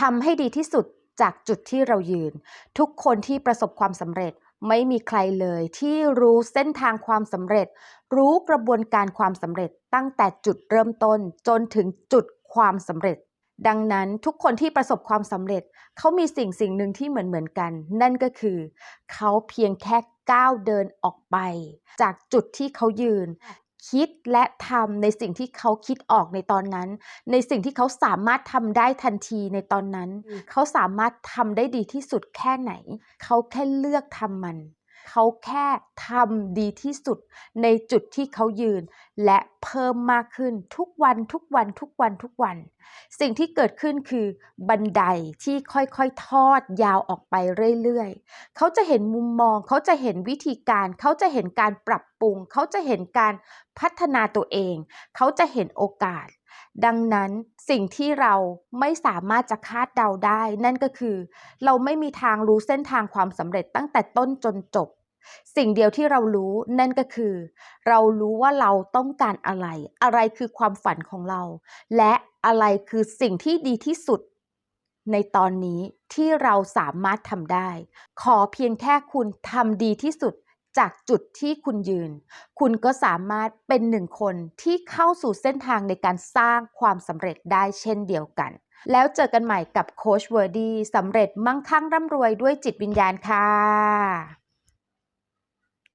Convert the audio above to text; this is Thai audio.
ทำให้ดีที่สุดจากจุดที่เรายืน ทุกคนที่ประสบความสำเร็จไม่มีใครเลยที่รู้เส้นทางความสำเร็จ รู้กระบวนการความสำเร็จตั้งแต่จุดเริ่มต้นจนถึงจุดความสำเร็จ ดังนั้นทุกคนที่ประสบความสำเร็จ เขามีสิ่งสิ่งหนึ่งที่เหมือนเหมือนกัน นั่นก็คือ เขาเพียงแค่ก้าวเดินออกไป จากจุดที่เขายืน คิดและทำในสิ่งที่เขาคิดออกในตอนนั้น ในสิ่งที่เขาสามารถทำได้ทันทีในตอนนั้น เขาสามารถทำได้ดีที่สุดแค่ไหน เขาแค่เลือกทำมัน เขาแค่ทำดีที่สุดในจุดที่เขายืน และเพิ่มมากขึ้นทุกวันทุกวันทุกวันทุกวัน สิ่งที่เกิดขึ้นคือบันไดที่ค่อยๆ ทอดยาวออกไปเรื่อยๆ เขาจะเห็นมุมมอง เขาจะเห็นวิธีการ เขาจะเห็นการปรับปรุง เขาจะเห็นการพัฒนาตัวเอง เขาจะเห็นโอกาส ดังนั้นสิ่งที่เราไม่สามารถจะคาดเดาได้ นั่นก็คือ เราไม่มีทางรู้เส้นทางความสำเร็จตั้งแต่ต้นจนจบ สิ่งเดียวที่เรารู้นั่นก็คือ เรารู้ว่าเราต้องการอะไร อะไรคือความฝันของเรา และอะไรคือสิ่งที่ดีที่สุด ในตอนนี้ที่เราสามารถทำได้ ขอเพียงแค่คุณทำดีที่สุดจากจุดที่คุณยืน คุณก็สามารถเป็นหนึ่งคนที่เข้าสู่เส้นทางในการสร้างความสำเร็จได้เช่นเดียวกัน แล้วเจอกันใหม่กับโค้ชเวอร์ดี้สำเร็จมั่งคั่งร่ำรวยด้วยจิตวิญญาณค่ะ